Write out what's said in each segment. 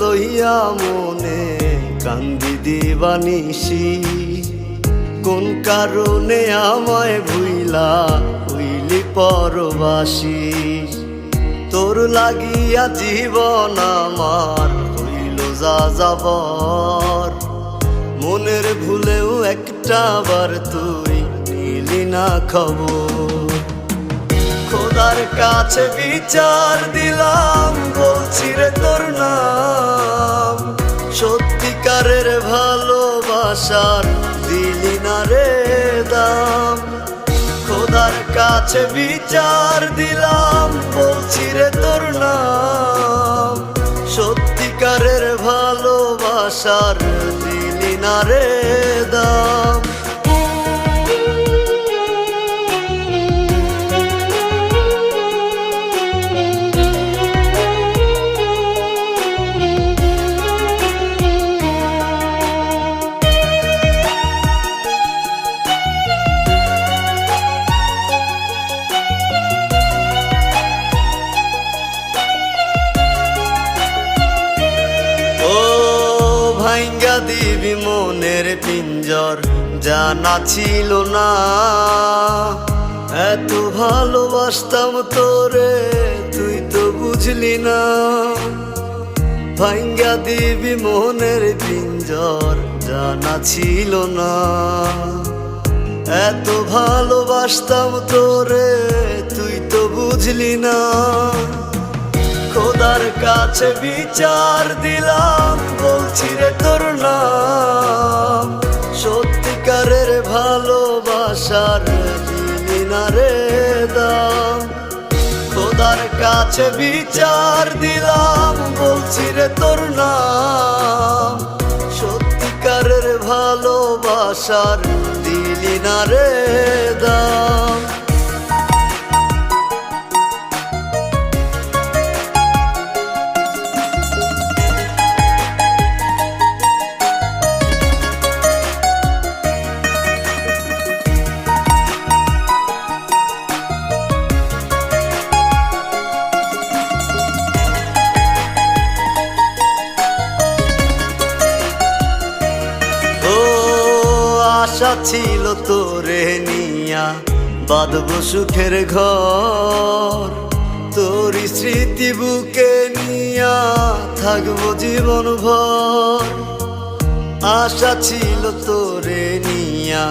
লইয়া মনে কান্দি দিবানিসি কোন কারণে আমায় ভুইলা হইলি পরবাসী। তোর লাগিয়া জীবন আমার হইল যা যাবর মনের ভুলেও একটা বার তুই নিলি না খবর। খোদার কাছে বিচার দিলাম, বলছি রে তোর নাম। সত্যিকারের ভালোবাসার দিলি না রে দাম। খোদার কাছে বিচার দিলাম, বলছি রে তোর নাম। সত্যিকারের ভালোবাসার দিলি না রে দাম। পিঞ্জর জানা ছিল না। এত ভালোবাসতাম তোরে, তুই তো বুঝলি না। ভাইঙ্গা দিবি মনের পিঞ্জর জানা ছিল না। এত ভালোবাসতাম তোরে, তুই তো বুঝলি না। খোদার কাছে বিচার দিলাম, বলছি রে তোর নাম। কাছে বিচার দিলাম বলছি রে তোর নাম। সত্যিকারের ভালোবাসার দিলি না রে দাম। আশা ছিল তোরে নিয়া। বাঁধব সুখের ঘর। তোর স্মৃতি বুকে নিয়া থাকব জীবন ভর আশা ছিল তোরে নিয়া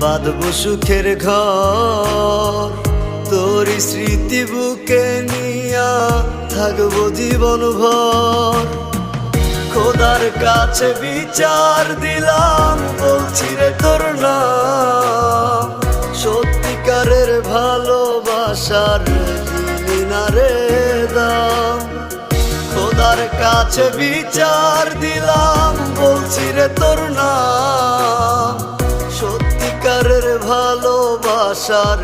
বাঁধব সুখের ঘর। তোর স্মৃতি বুকে নিয়া থাকব জীবন ভর খোদার কাছে বিচার দিলাম, বলছি রে তোর নাম। সত্যিকারের ভালোবাসার দিলি রে দাম। খোদার কাছে বিচার দিলাম, বলছি রে তোর নাম। সত্যিকারের ভালোবাসার